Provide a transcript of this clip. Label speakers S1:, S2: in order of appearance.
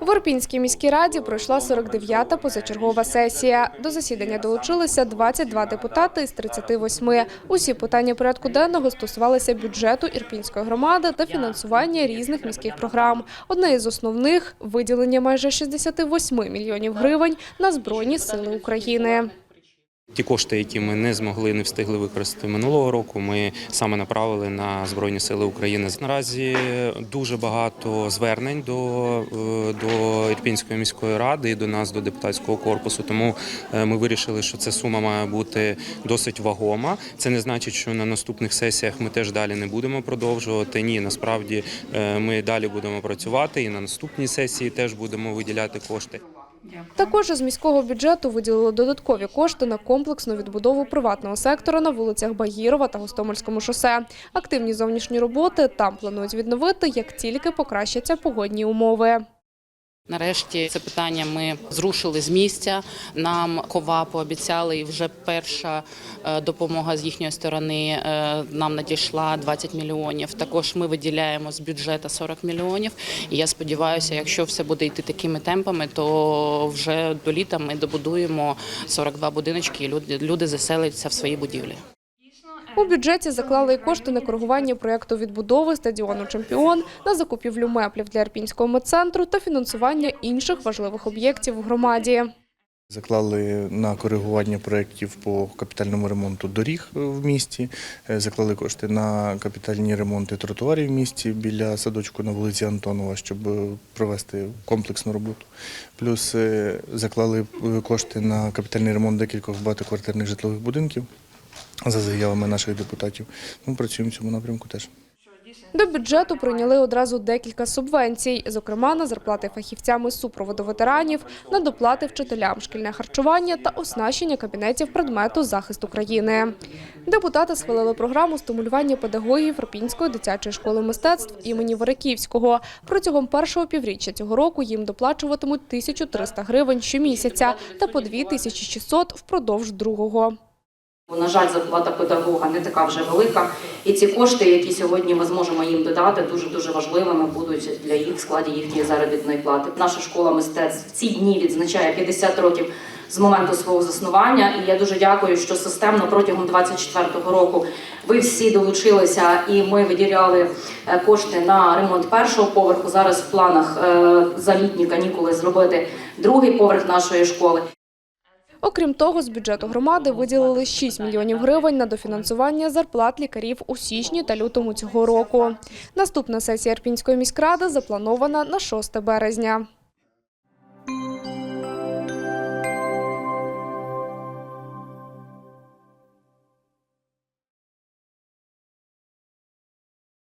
S1: В Орпінській міській раді пройшла 49-та позачергова сесія. До засідання долучилися 22 депутати із 38. Усі питання порядку денного стосувалися бюджету Ірпінської громади та фінансування різних міських програм. Одне із основних – виділення майже 68 мільйонів гривень на Збройні сили України.
S2: Ті кошти, які ми не змогли, не встигли використати минулого року, ми саме направили на Збройні Сили України. Наразі дуже багато звернень до, е, до Ірпінської міської ради і до нас, до депутатського корпусу. Тому е, ми вирішили, що ця сума має бути досить вагома. Це не значить, що на наступних сесіях ми теж далі не будемо продовжувати. Ні, насправді е, ми далі будемо працювати і на наступній сесії теж будемо виділяти кошти.
S1: Також із міського бюджету виділили додаткові кошти на комплексну відбудову приватного сектора на вулицях Багірова та Гостомельському шосе. Активні зовнішні роботи там планують відновити, як тільки покращаться погодні умови.
S3: Нарешті це питання ми зрушили з місця. Нам кова пообіцяли, і вже перша е, допомога з їхньої сторони е, нам надійшла 20 мільйонів. Також ми виділяємо з бюджету 40 мільйонів. І я сподіваюся, якщо все буде йти такими темпами, то вже до літа ми добудуємо 42 будиночки, і люди, люди заселяться в свої будівлі.
S1: У бюджеті заклали й кошти на коригування проєкту відбудови стадіону «Чемпіон», на закупівлю меблів для Ірпінського медцентру та фінансування інших важливих об'єктів в громаді.
S4: Заклали на коригування проєктів по капітальному ремонту доріг в місті, е, заклали кошти на капітальні ремонти тротуарів в місті біля садочку на вулиці Антонова, щоб е, провести комплексну роботу. Плюс е, заклали е, кошти на капітальний ремонт декількох багатоквартирних житлових будинків за заявами наших депутатів. Ми працюємо в цьому напрямку теж.
S1: До бюджету прийняли одразу декілька субвенцій, зокрема на зарплати фахівцям із супроводу ветеранів, на доплати вчителям, шкільне харчування та оснащення кабінетів предмету захист України. Депутати схвалили програму стимулювання педагогів Ропінської дитячої школи мистецтв імені Вериківського. Протягом першого півріччя цього року їм доплачуватимуть 1300 гривень щомісяця та по 2600 впродовж другого.
S5: Бо, На жаль, зарплата педагога не така вже велика, і ці кошти, які сьогодні ми зможемо їм додати, дуже дуже важливими будуть для їх складі їхньої заробітної плати. Наша школа мистецтв в ці дні відзначає 50 років з моменту свого заснування. І я дуже дякую, що системно протягом 24-го року ви всі долучилися, і ми виділяли е, кошти на ремонт першого поверху. Зараз в планах е, за літні канікули зробити другий поверх нашої школи.
S1: Окрім того, з бюджету громади виділили 6 мільйонів гривень на дофінансування зарплат лікарів у січні та лютому цього року. Наступна сесія Арпінської міськради запланована на 6 березня.